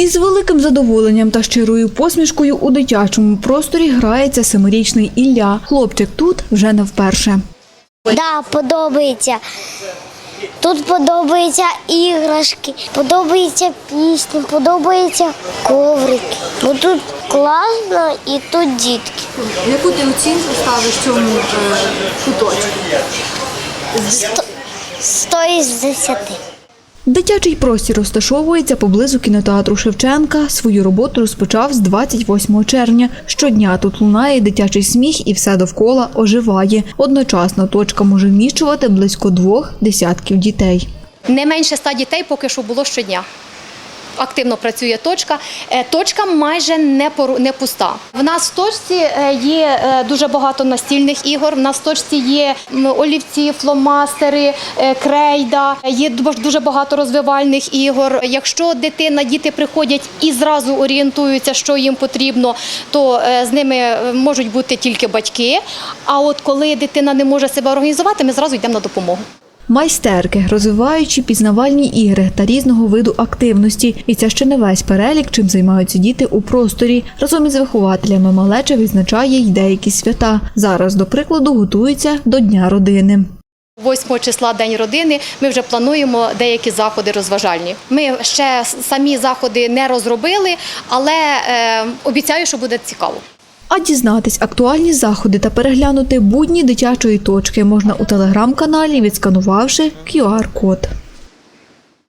Із великим задоволенням та щирою посмішкою у дитячому просторі грається семирічний Ілля. Хлопчик тут вже не вперше. Да, подобається. Тут подобаються іграшки, подобаються пісні, подобаються коврики. Бо тут класно і тут дітки. Яку ти оцінку ставиш цьому куточку? Сто, сто із десяти. Дитячий простір розташовується поблизу кінотеатру Шевченка. Свою роботу розпочав з 28 червня. Щодня тут лунає дитячий сміх і все довкола оживає. Одночасно точка може вміщувати близько двох десятків дітей. Не менше ста дітей поки що було щодня. Активно працює точка. Е, Точка майже не не пуста. В нас в точці е, є е, дуже багато настільних ігор. В нас в точці є олівці, фломастери, крейда. Є ду- дуже багато розвивальних ігор. Якщо дитина, діти приходять і зразу орієнтуються, що їм потрібно, то з ними можуть бути тільки батьки. А от коли дитина не може себе організувати, ми зразу йдемо на допомогу. Майстерки, розвиваючи пізнавальні ігри та різного виду активності. І це ще не весь перелік, чим займаються діти у просторі. Разом із вихователями малеча відзначає й деякі свята. Зараз, до прикладу, готуються до Дня родини. 8 числа День родини. Ми вже плануємо деякі заходи розважальні. Ми ще самі заходи не розробили, але е, обіцяю, що буде цікаво. А дізнатись актуальні заходи та переглянути будні дитячої точки можна у телеграм-каналі, відсканувавши QR-код.